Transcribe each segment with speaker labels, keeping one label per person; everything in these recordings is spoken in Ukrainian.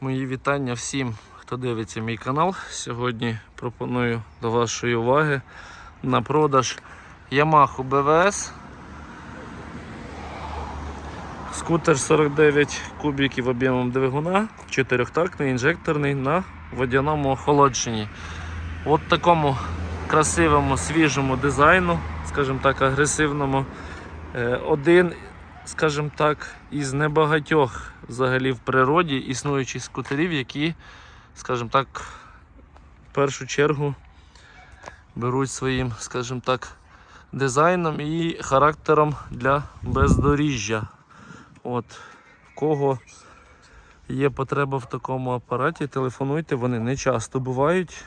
Speaker 1: Мої вітання всім, хто дивиться мій канал. Сьогодні пропоную до вашої уваги на продаж Yamaha BVS. Скутер 49 кубіків об'ємом двигуна, чотирьохтактний, інжекторний на водяному охолодженні. От такому красивому, свіжому дизайну, скажімо так, агресивному. Е, Один, скажімо так, із небагатьох взагалі в природі існуючих скутерів, які, скажімо так, в першу чергу беруть своїм, скажімо так, дизайном і характером для бездоріжжя. От, кого є потреба в такому апараті, телефонуйте, вони не часто бувають.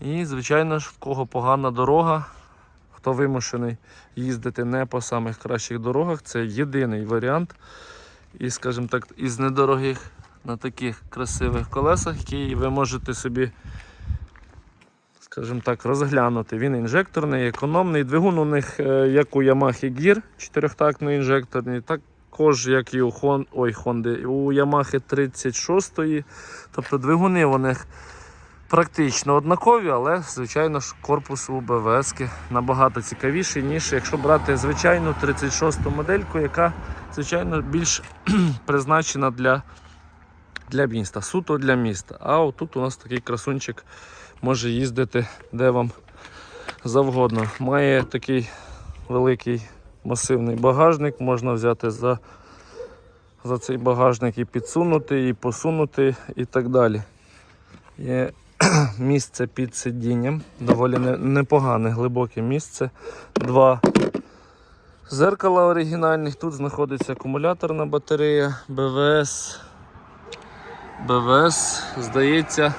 Speaker 1: І, звичайно ж, в кого погана дорога, хто вимушений їздити не по самих кращих дорогах, це єдиний варіант. І, скажімо так, із недорогих на таких красивих колесах, які ви можете собі, скажімо так, розглянути. Він інжекторний, економний. Двигун у них, е, як у Yamaha Gear, чотирьохтактний інжекторний, також як і у Honda, Ой, Honda, у Yamaha 36. Тобто двигуни у них практично однакові, але, звичайно ж, корпус у БВС набагато цікавіший, ніж якщо брати звичайну 36-ту модельку, яка, звичайно, більш призначена для, для міста, суто для міста. А отут у нас такий красунчик може їздити де вам завгодно. Має такий великий масивний багажник, можна взяти за, за цей багажник і підсунути, і посунути, і так далі. Є місце під сидінням, доволі непогане, глибоке місце. Два зеркала оригінальних. Тут знаходиться акумуляторна батарея БВС. БВС, здається,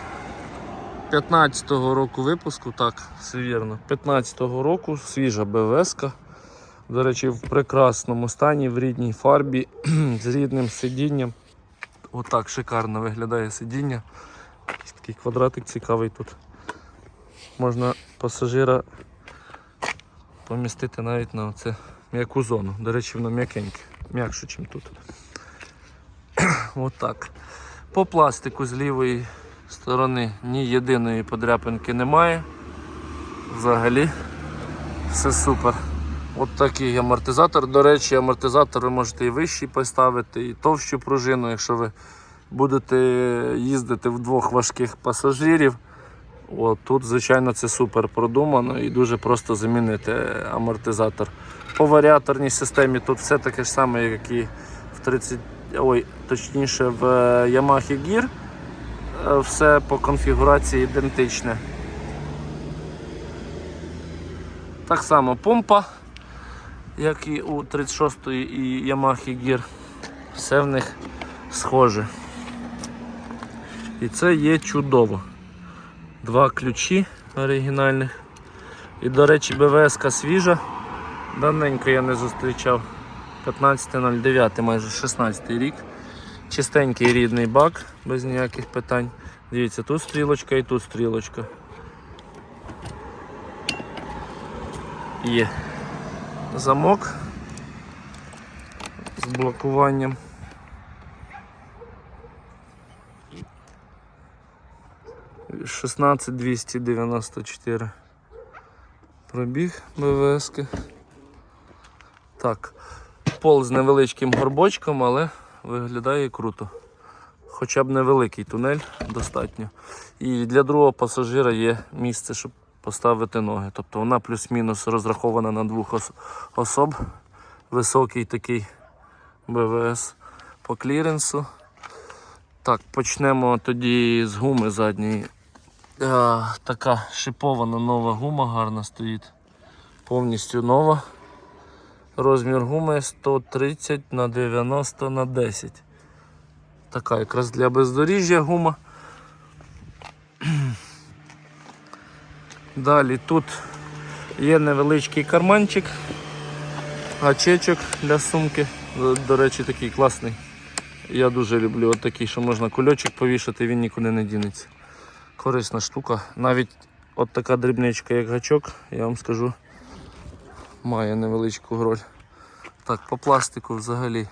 Speaker 1: 15-го року випуску, так, все вірно. 15-го року свіжа БВС. До речі, в прекрасному стані, в рідній фарбі, з рідним сидінням. Отак шикарно виглядає сидіння. Якийсь такий квадратик цікавий тут. Можна пасажира помістити навіть на оце м'яку зону. До речі, воно м'якеньке, м'якше, ніж тут. Отак. По пластику з лівої сторони ні єдиної подряпинки немає. Взагалі все супер. От такий амортизатор. До речі, амортизатор ви можете і вищий поставити, і товщу пружину, якщо ви будете їздити в двох важких пасажирів. От, тут, звичайно, це супер продумано і дуже просто замінити амортизатор. По варіаторній системі тут все таке ж саме, як і в 30, ой, точніше в е, Yamaha Gear. Е, Все по конфігурації ідентичне. Так само помпа, як і у 36 і Yamaha Gear. Все в них схоже. І це є чудово. Два ключі оригінальних. І, до речі, БВС свіжа. Давненько я не зустрічав. 15.09, майже 16 рік. Чистенький рідний бак, без ніяких питань. Дивіться, тут стрілочка і тут стрілочка. Є замок з блокуванням. Шістнадцять двісті дев'яносто чотири. Пробіг БВСки. Так, пол з невеличким горбочком, але виглядає круто. Хоча б невеликий тунель достатньо. І для другого пасажира є місце, щоб поставити ноги. Тобто вона плюс-мінус розрахована на двох ос- особ. Високий такий БВС по кліренсу. Так, почнемо тоді з гуми задньої. Е, така шипована нова гума гарна стоїть. Повністю нова. Розмір гуми 130 на 90 на 10. Така якраз для бездоріжжя гума. Далі тут є невеличкий карманчик, гачечок для сумки. До, речі, такий класний. Я дуже люблю от такий, що можна кульочок повішати, він нікуди не дінеться. Корисна штука. Навіть от така дрібничка, як гачок, я вам скажу, має невеличку роль. Так, по пластику взагалі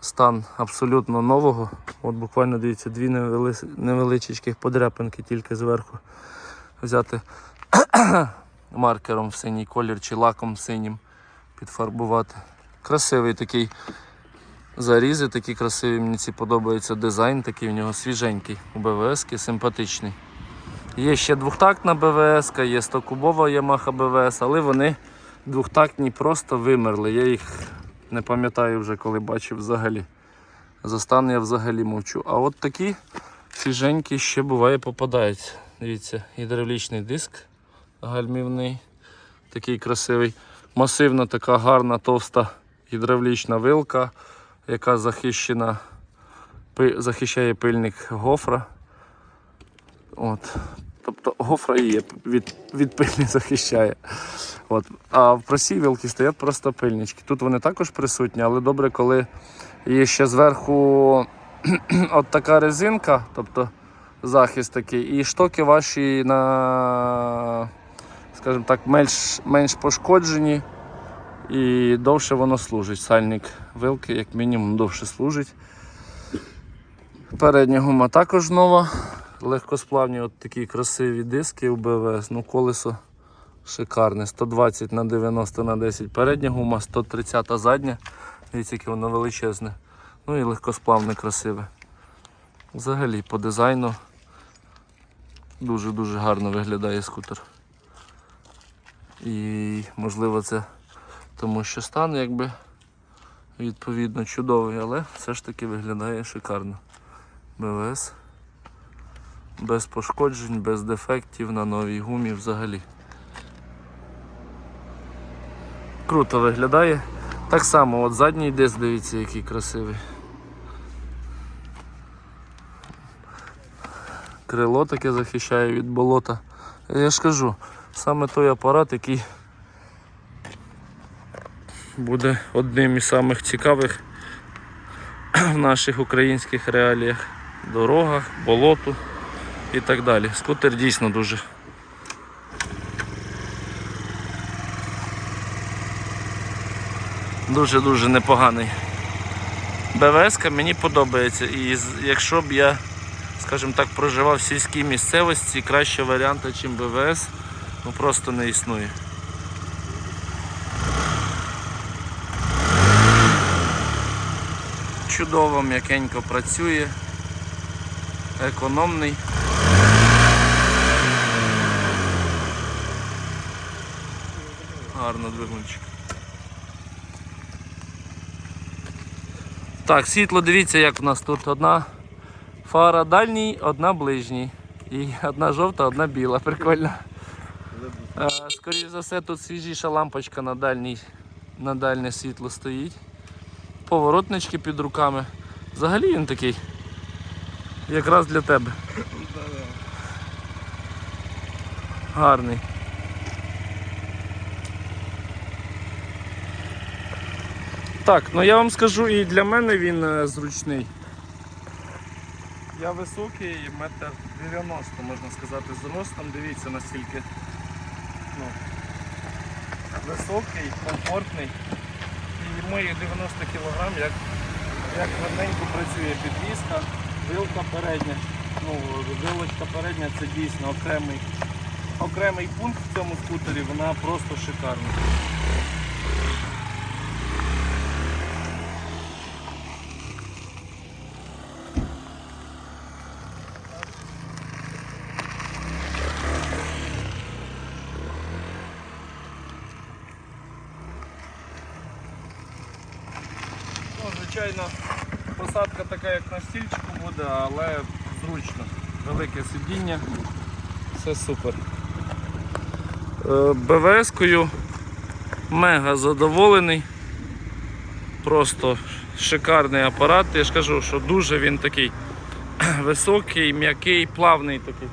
Speaker 1: стан абсолютно нового. От буквально дивіться, дві невели- невеличких подряпинки тільки зверху взяти маркером в синій колір чи лаком синім підфарбувати. Красивий такий зарізи, такі красиві. Мені ці подобається дизайн, такий в нього свіженький у БВС, симпатичний. Є ще двохтактна БВС, є 100-кубова Yamaha БВС, але вони двохтактні просто вимерли. Я їх не пам'ятаю вже, коли бачив взагалі. За стан я взагалі мовчу. А от такі свіженькі ще буває попадаються. Дивіться, гідравлічний диск гальмівний, такий красивий. Масивна така гарна товста гідравлічна вилка, яка захищена, захищає пильник гофра. От. Тобто гофра її від, від пильні захищає. От. А в простій вилки стоять просто пильнички. Тут вони також присутні, але добре, коли є ще зверху от така резинка, тобто захист такий, і штоки ваші на, скажімо так, менш, менш пошкоджені і довше воно служить. Сальник вилки, як мінімум, довше служить. Передня гума також нова. Легкосплавні от такі красиві диски у БВС. Ну, колесо шикарне. 120 на 90 на 10 передня гума, 130 задня. Дивіться, яке воно величезне. Ну і легкосплавне красиве. Взагалі по дизайну дуже-дуже гарно виглядає скутер. І можливо це тому що стан якби відповідно чудовий, але все ж таки виглядає шикарно. БВС без пошкоджень, без дефектів на новій гумі взагалі. Круто виглядає. Так само, от задній диск, дивіться, який красивий. Крило таке захищає від болота. Я ж кажу, саме той апарат, який буде одним із самих цікавих в наших українських реаліях, дорогах, болоту і так далі. Скутер дійсно дуже. Дуже-дуже непоганий. БВС мені подобається. І якщо б я, скажімо так, проживав в сільській місцевості, кращого варіанту, ніж БВС, ну просто не існує. Чудово, м'якенько працює, економний. Гарно двигунчик. Так, світло, дивіться, як у нас тут одна фара дальній, одна ближній. І одна жовта, одна біла. Прикольно. Е, Скоріше за все, тут свіжіша лампочка на дальній, на дальнє світло стоїть. Поворотнички під руками. Взагалі він такий. Якраз для тебе. Гарний. Так, ну я вам скажу, і для мене він е, зручний. Я високий, метр 90, можна сказати, з ростом. Дивіться наскільки ну, високий, комфортний. І мої 90 кг, як, як гарненько працює підвізка, вилка передня. Ну, вилочка передня це дійсно окремий, окремий пункт в цьому скутері, вона просто шикарна. Ну, звичайно, посадка така, як на стільчику буде, але зручно. Велике сидіння, все супер. Е, БВС-кою мега задоволений. Просто шикарний апарат. Я ж кажу, що дуже він такий високий, м'який, плавний такий.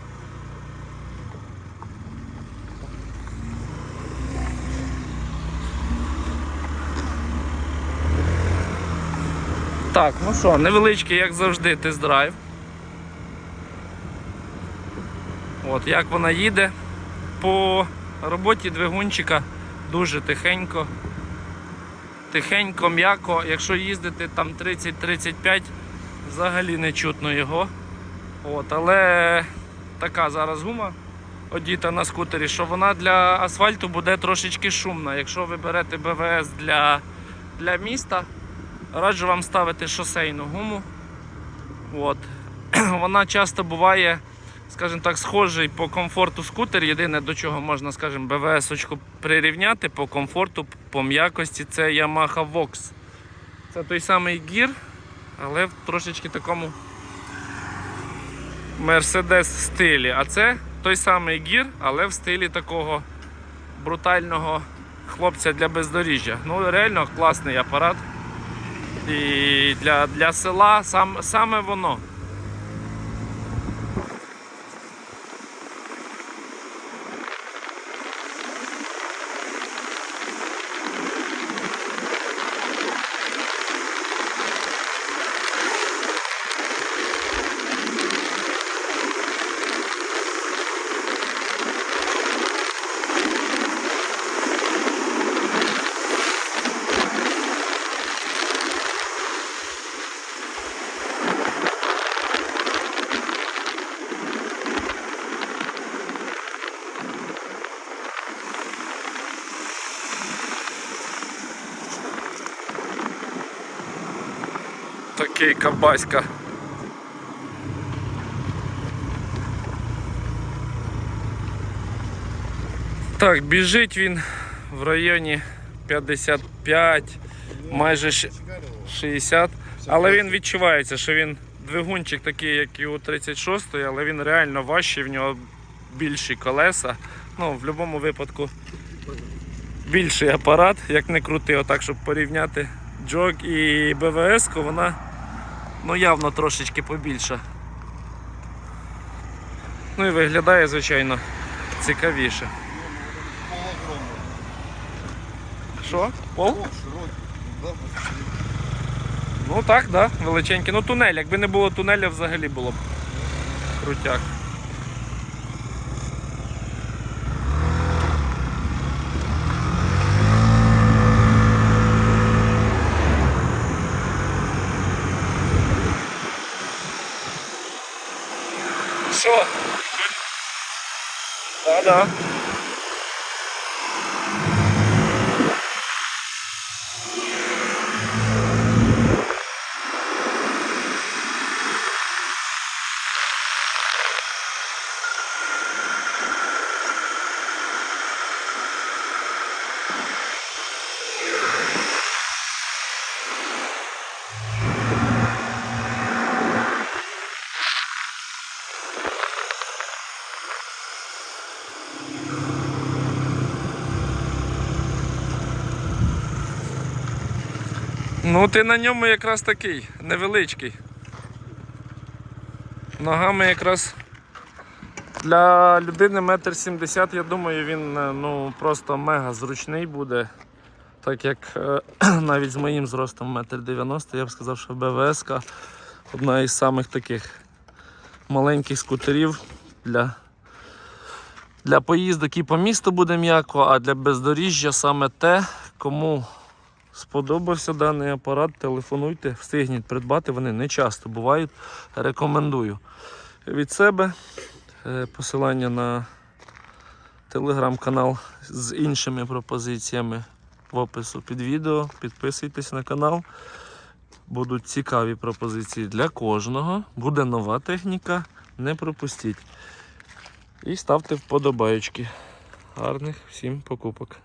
Speaker 1: Так, ну що, невеличкий, як завжди, тест-драйв. От, як вона їде. По роботі двигунчика дуже тихенько. тихенько, м'яко. Якщо їздити там 30-35, взагалі не чутно його. От, але така зараз гума одіта на скутері, що вона для асфальту буде трошечки шумна. Якщо ви берете БВС для, для міста, раджу вам ставити шосейну гуму. От. Вона часто буває, скажімо так, схожий по комфорту скутер. Єдине до чого можна, скажімо, БВС-очку прирівняти по комфорту, по м'якості, це Yamaha Vox. Це той самий гір, але в трошечки такому Mercedes стилі. А це той самий гір, але в стилі такого брутального хлопця для бездоріжжя. Ну, реально класний апарат. І для, для села сам, саме воно. Такий кабаська. Так, біжить він в районі 55, майже 60. Але він відчувається, що він двигунчик такий, як і у 36, але він реально важчий, в нього більші колеса. Ну, в будь-якому випадку більший апарат, як не крути, отак, щоб порівняти джок і БВС, вона ну, явно трошечки побільша. Ну і виглядає, звичайно, цікавіше. Що? Пол? Ну так, да, величенький. Ну тунель, якби не було тунеля, взагалі було б крутяк. 走 Ну, ти на ньому якраз такий, невеличкий. Ногами якраз для людини метр сімдесят, я думаю, він е, ну, просто мега зручний буде. Так як е, навіть з моїм зростом метр дев'яносто, я б сказав, що БВС одна із самих таких маленьких скутерів для, для поїздок і по місту буде м'яко, а для бездоріжжя саме те, кому сподобався даний апарат, телефонуйте, встигніть придбати, вони не часто бувають. Рекомендую. Від себе е, посилання на телеграм-канал з іншими пропозиціями в опису під відео. Підписуйтесь на канал. Будуть цікаві пропозиції для кожного. Буде нова техніка, не пропустіть. І ставте вподобайки. Гарних всім покупок.